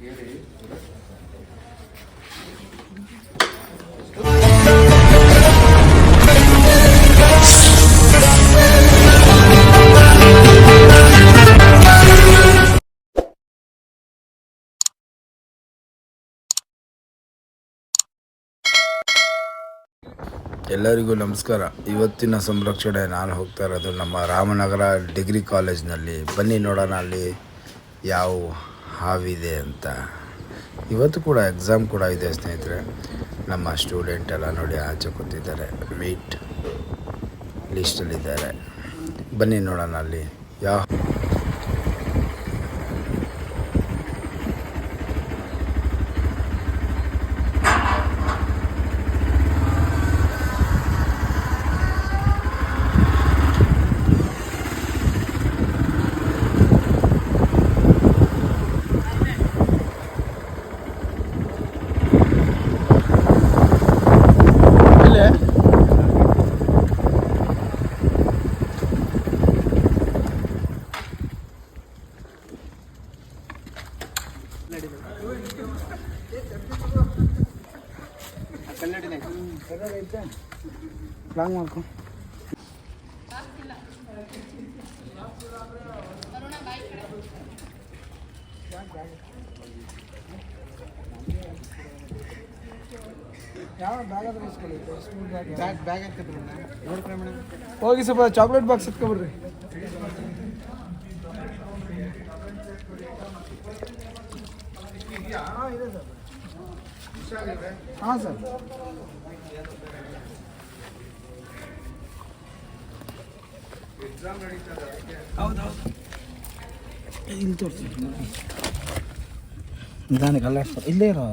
ಎಲ್ಲರಿಗೂ ನಮಸ್ಕಾರ. ಇವತ್ತಿನ ಸಂರಕ್ಷಣೆ ನಾನು ಹೋಗ್ತಾ ಇರೋದು ನಮ್ಮ ರಾಮನಗರ ಡಿಗ್ರಿ ಕಾಲೇಜ್ನಲ್ಲಿ. ಬನ್ನಿ ನೋಡೋಣ ಅಲ್ಲಿ ಯಾವ ಹಾವಿದೆ ಅಂತ. ಇವತ್ತು ಕೂಡ ಎಕ್ಸಾಮ್ ಕೂಡ ಇದೆ ಸ್ನೇಹಿತರೆ. ನಮ್ಮ ಸ್ಟೂಡೆಂಟ್ ಎಲ್ಲ ನೋಡಿ ಆಚೆ ಕೂತಿದ್ದಾರೆ. ವೆಯ್ಟ್ ಲಿಸ್ಟಲ್ಲಿದ್ದಾರೆ ಬನ್ನಿ ನೋಡೋಣ ಅಲ್ಲಿ. ಯಾವ ನೋಡ್ರಿ ಮೇಡಮ್ ಹೋಗಿ ಸ್ವಲ್ಪ ಚಾಕ್ಲೇಟ್ ಬಾಕ್ಸ್ ಎತ್ಕೊಬಿಡ್ರಿ ಹಾಂ ಸರ್. ಹೌದೌದು ಇಲ್ಲಿ ತೋರಿಸಿ. ಇಲ್ಲೇ ಇರೋ.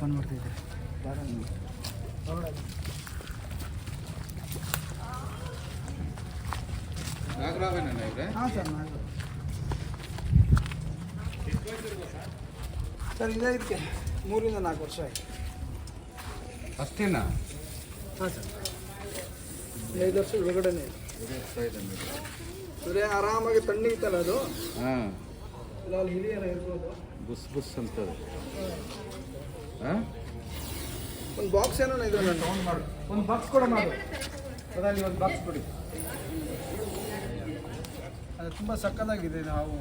ಫೋನ್ ಮಾಡ್ತಿದ್ದೆ ಹಾಂ ಸರ್ ಇದೇ ಇದಕ್ಕೆ. ಮೂರಿಂದ ನಾಲ್ಕು ವರ್ಷ ಆಯ್ತು. ಅಷ್ಟೇನಾ? ಹಾಂ ಸರ್. ಐದು ವರ್ಷ ಒಳಗಡೆ ಸರಿ ಆರಾಮಾಗಿ ತಣ್ಣಗಿತ್ತಲ್ಲ ಅದು. ಹಾಂ. ಇಲ್ಲ ಅಲ್ಲಿ ಹಿರಿಯರ ಇರ್ಬೋದು. ಬುಸ್ ಬುಸ್ ಅಂತ ಹಾಂ. ಒಂದು ಬಾಕ್ಸ್ ಏನೋ ಇದೆ ನಾನು ಮಾಡಿ. ಒಂದು ಬಾಕ್ಸ್ ಕೂಡ ಮಾಡು. ಅದರಲ್ಲಿ ಒಂದು ಬಾಕ್ಸ್ ಕೊಡಿ. ಅದು ತುಂಬ ಸಕ್ಕತ್ತಾಗಿದೆ ನಾವು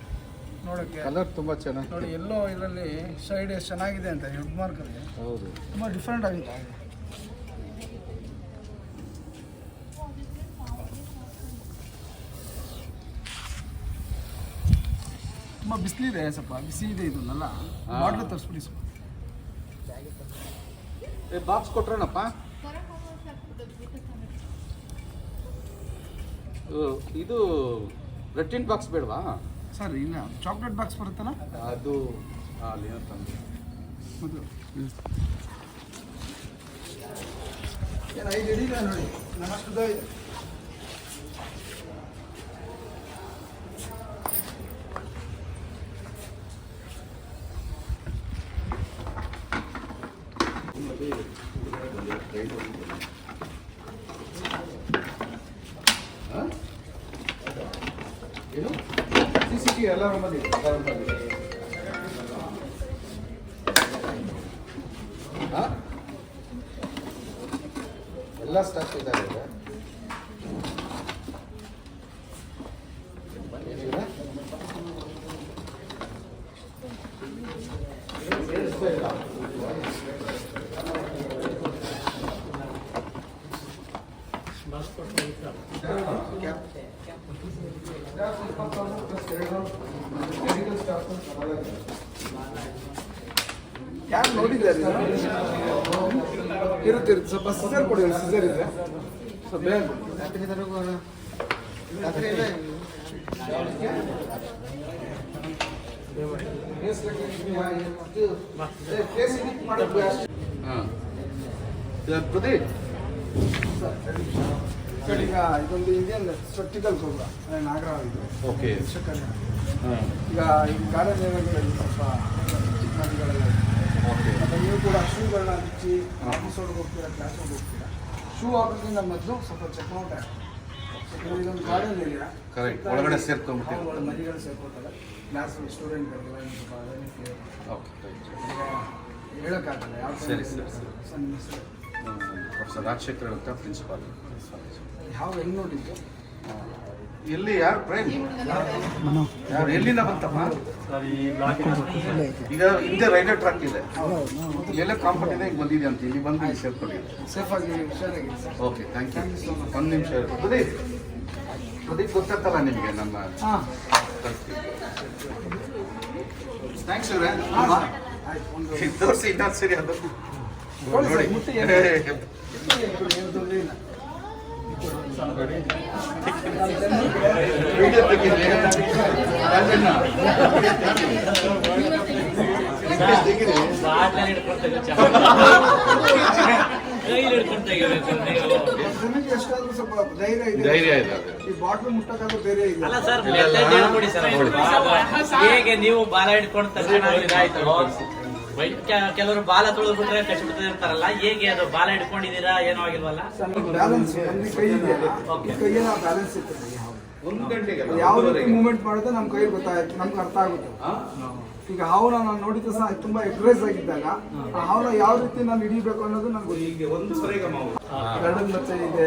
ನೋಡೋಕ್ಕೆ. ಕಲರ್ ತುಂಬ ಚೆನ್ನಾಗಿ ನೋಡಿ ಎಲ್ಲೋ ಇದರಲ್ಲಿ ಸೈಡ್ ಎಷ್ಟು ಚೆನ್ನಾಗಿದೆ ಅಂತ ವುಡ್ ಮಾರ್ಕಲ್ಲಿ ಹೌದು. ತುಂಬ ಡಿಫ್ರೆಂಟ್ ಆಗಿದೆ. ತುಂಬ ಬಿಸಿಲಿದೆ ಸ್ವಲ್ಪ. ಬಿಸಿ ಇದೆ ಇದನ್ನೆಲ್ಲ ಆರ್ಡ್ರ್ ತರಿಸ್ಬಿಡಿ ಸ್ವಲ್ಪ. ಏ ಬಾಕ್ಸ್ ಕೊಟ್ರಣಪ್ಪ ಇದು ರೆಟ್ಟಿನ್ ಬಾಕ್ಸ್ ಬೇಡವಾ? ಸರ್ ಇಲ್ಲ. ಚಾಕ್ಲೇಟ್ ಬಾಕ್ಸ್ ಬರುತ್ತಲ್ಲ? ಅದು ಅಲ್ಲಿ ತಂದೆ. ಏನು ಐದು ಹಿಡಿಲ್ಲ ನೋಡಿ. ನಮ್ಮಷ್ಟು ಏನು ಸಿ ಸಿ ಟಿ ಎಲ್ಲ ಬಂದಿದೆ ಹಾಂ ಎಲ್ಲ ಸ್ಟಾಕ್ ಇದ್ದಾರೆ ಏನಿಲ್ಲ ಯಾರು ನೋಡಿದ್ದಾರೆ ಇರುತ್ತೆ ಇರುತ್ತೆ. ಸ್ವಲ್ಪ ಸಿಸರ್ ಕೊಡಿ ಸಿಸರ್ ಇದೆ. ಸ್ವಲ್ಪ ಬೇಗ. ಹಾಂ. ಪ್ರದೀಪ್. ಸರ್ ಈಗ ಇದೊಂದು ಇಂಡಿಯನ್ ಸ್ಪೆಕ್ಟಿಕಲ್ ಕೋಬ್ರಾ ನಾಗರಾವ್ ಇದು. ಓಕೆ. ಶಿಕ್ಷಕರು. ಈಗ ಈ ಕಾರ್ಯನಿರ್ವಹಣೆಗಳಲ್ಲಿ ಸ್ವಲ್ಪ ಚಿಕ್ಕ ಓಕೆ. ಮತ್ತು ನೀವು ಕೂಡ ಶೂಗಳನ್ನ ಬಿಚ್ಚಿ ಆಫೀಸ್ ಒಳಗೆ ಹೋಗ್ತೀರಾ ಕ್ಲಾಸ್ ಒಳಗೆ ಹೋಗ್ತೀರಾ? ಶೂ ಹಾಕೋದ್ರಿಂದ ಮೊದಲು ಸ್ವಲ್ಪ ಚೆಕ್ ಔಟ್ ಯಾಕಂದ್ರೆ ಇದೊಂದು ಗಾರ್ಡನ್ ಏರಿಯಾ Correct. ಒಳಗಡೆ ಸೇರ್ಕೊಂಡ್ಬಿಟ್ಟಿದೆ. ಒಳಗೆ ಮರಿಗಳು ಸೇರ್ಕೊಳ್ತಾರೆ. ಕ್ಲಾಸ್ ಸ್ಟೂಡೆಂಟ್ಗಳಿಗೆಲ್ಲ ಸ್ವಲ್ಪ. ಓಕೆ. ಹೇಳೋಕ್ಕಾಗಲ್ಲ ಯಾವ ಸರಿ, ಸರಿ, ಸರಿ. ಹೆಸರು ಪ್ರೊಫೆಸರ್ ರಾಜಶೇಖರ್ ಅಂತ ಪ್ರಿನ್ಸಿಪಾಲ್. ಯಾವ ಎಲ್ಲಿ ನೋಡಿದ್ದು? ಎಲ್ಲಿ ಯಾರು ಪ್ರೈಮ್ ಯಾರು ಎಲ್ಲಿಂದ ಬಂತಮ್ಮ ಈಗ ಹಿಂದೆ ರೈಲ್ವೆ ಟ್ರ್ಯಾಕ್ ಇದೆ. ಎಲ್ಲ ಕಾಂಪೌಂಡ್ ಇದೆ ಈಗ ಬಂದಿದೆ ಅಂತ ಇಲ್ಲಿ ಬಂದು ಇಲ್ಲಿ ಸೇರ್ಕೊಂಡಿದೆ ಸೇಫ್ ಆಗಿ ಸರ್ ಓಕೆ ಥ್ಯಾಂಕ್ ಯು ಒಂದು ನಿಮಿಷ. ಪ್ರದೀಪ್ ಪ್ರದೀಪ್ ಗೊತ್ತಾಗ್ತಲ್ಲ ನಿಮಗೆ ನಮ್ಮ ಥ್ಯಾಂಕ್ಸ್ ಇವ್ರೆ. ಒಂದು ತೋರಿಸಿ ಇನ್ನೊಂದು ಸರಿ ಅದು. ಸ್ವಲ್ಪ ಧೈರ್ಯ ಇದೆ. ಧೈರ್ಯ ಇದೆ. ಅದು. ಈ ಬಾಟ್ಲು ಮುಟ್ಟಕ್ಕಾದ್ರೂ ಧೈರ್ಯ ಇಲ್ಲ ಅಲ್ಲ ಸರ್ ಮೆಲ್ಲಗೆ ಹೇಳ್ಕೊಡಿ ಸರ್. ಹೇಗೆ ನೀವು ಬಾಲ ಹಿಡ್ಕೊಂಡು ತಕ್ಷಣ ಇದಾಯ್ತು? ಕೆಲವರು ಬಾಲ ತುಳಿದು ಬಿಟ್ರೆ ಕಚ್ಚಿ ಬಿಡ್ತದೆ ಅಂತಾರಲ್ಲ ಹೇಗೆ ಅದು ಬಾಲ ಹಿಡ್ಕೊಂಡಿದ್ದೀರಾ ಏನೋ ಆಗಿಲ್ವಲ್ಲ? ಬ್ಯಾಲೆನ್ಸ್ ನಮ್ಗೆ ಕೈ ಇದೆಯಲ್ಲ ಈ ಕೈಯಲ್ಲಿ ನಾವು ಬ್ಯಾಲೆನ್ಸ್ ಇರ್ತದೆ. ಒಂದು ಗಂಟೆಗೆ ಯಾವ ರೀತಿ. ಮೂವ್ಮೆಂಟ್ ಮಾಡಿದ್ರೆ ನಮ್ಮ ಕೈ ಗೊತ್ತಾಯ್ತು ನಮ್ಗೆ ಅರ್ಥ ಆಗುತ್ತೆ. ಹಾ? ಈಗ ಹಾವನ ನಾನು ನೋಡಿದ ಸಹ ತುಂಬಾ ಎಕ್ಸ್ಪ್ರೆಸ್ ಆಗಿದ್ದಾಗ ಆ ಹಾವನ ಯಾವ ರೀತಿ ನಾನು ಹಿಡಿಬೇಕು ಅನ್ನೋದು ನನಗೆ ಈಗ ಒಂದು ಮಾವು. ಮತ್ತೆ ಮಚ್ಚೆ ಇದೆ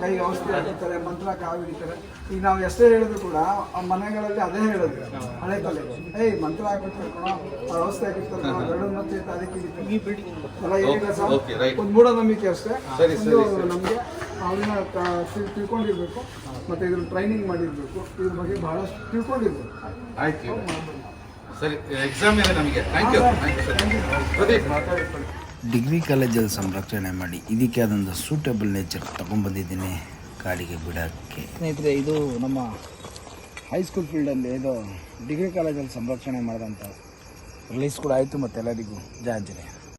ಕೈಗೆ ಔಷಧಿ ಹಾಕಿರ್ತಾರೆ ಮಂತ್ರ ಕಾವು ಹಿಡಿತಾರೆ. ಈಗ ನಾವು ಎಷ್ಟೇ ಹೇಳಿದ್ರು ಕೂಡ ಆ ಮನೆಗಳಲ್ಲಿ ಅದೇ ಹೇಳೋದು ಹಳೆ ತಲೆ ಏಯ್ ಮಂತ್ರ ಹಾಕಿರ್ತಾರೆ ಅವ್ರು ಔಷಧಿ ಹಾಕಿರ್ತಾರೆ ಕಣ ಮತ್ತೆ ಅದಕ್ಕೆ ಎಲ್ಲ ಏನಿಲ್ಲ ಸರ್. ಒಂದು ಮೂಢನಂಬಿಕೆ ಅಷ್ಟೇ. ನಮಗೆ ಅವನ್ನ ತಿಳ್ಕೊಂಡಿರ್ಬೇಕು. ಮತ್ತೆ ಇದ್ರ ಟ್ರೈನಿಂಗ್ ಮಾಡಿರ್ಬೇಕು. ಇದ್ರ ಬಗ್ಗೆ ಬಹಳಷ್ಟು ತಿಳ್ಕೊಂಡಿರ್ಬೇಕು. ಆಯ್ತು. ಸರಿ ಎಕ್ಸಾಮ್ ಇದೆ ನಮಗೆ. Thank you thank you sir Pradeep degree ಕಾಲೇಜಲ್ಲಿ ಸಂರಕ್ಷಣೆ ಮಾಡಿ. ಇದಕ್ಕೆ ಅದೊಂದು ಸೂಟೇಬಲ್ ನೇಚರ್ ತಗೊಂಡ್ಬಂದಿದ್ದೀನಿ ಕಾಡಿಗೆ ಬಿಡೋಕ್ಕೆ. ಸ್ನೇಹಿತರೆ ಇದು ನಮ್ಮ ಹೈಸ್ಕೂಲ್ ಫೀಲ್ಡಲ್ಲಿ ಇದು ಡಿಗ್ರಿ ಕಾಲೇಜಲ್ಲಿ ಸಂರಕ್ಷಣೆ ಮಾಡಿದಂಥ ರಿಲೀಸ್ ಕೂಡ ಆಯಿತು ಮತ್ತೆ ಎಲ್ಲರಿಗೂ. ಜಯ ಆಂಜನೇಯ.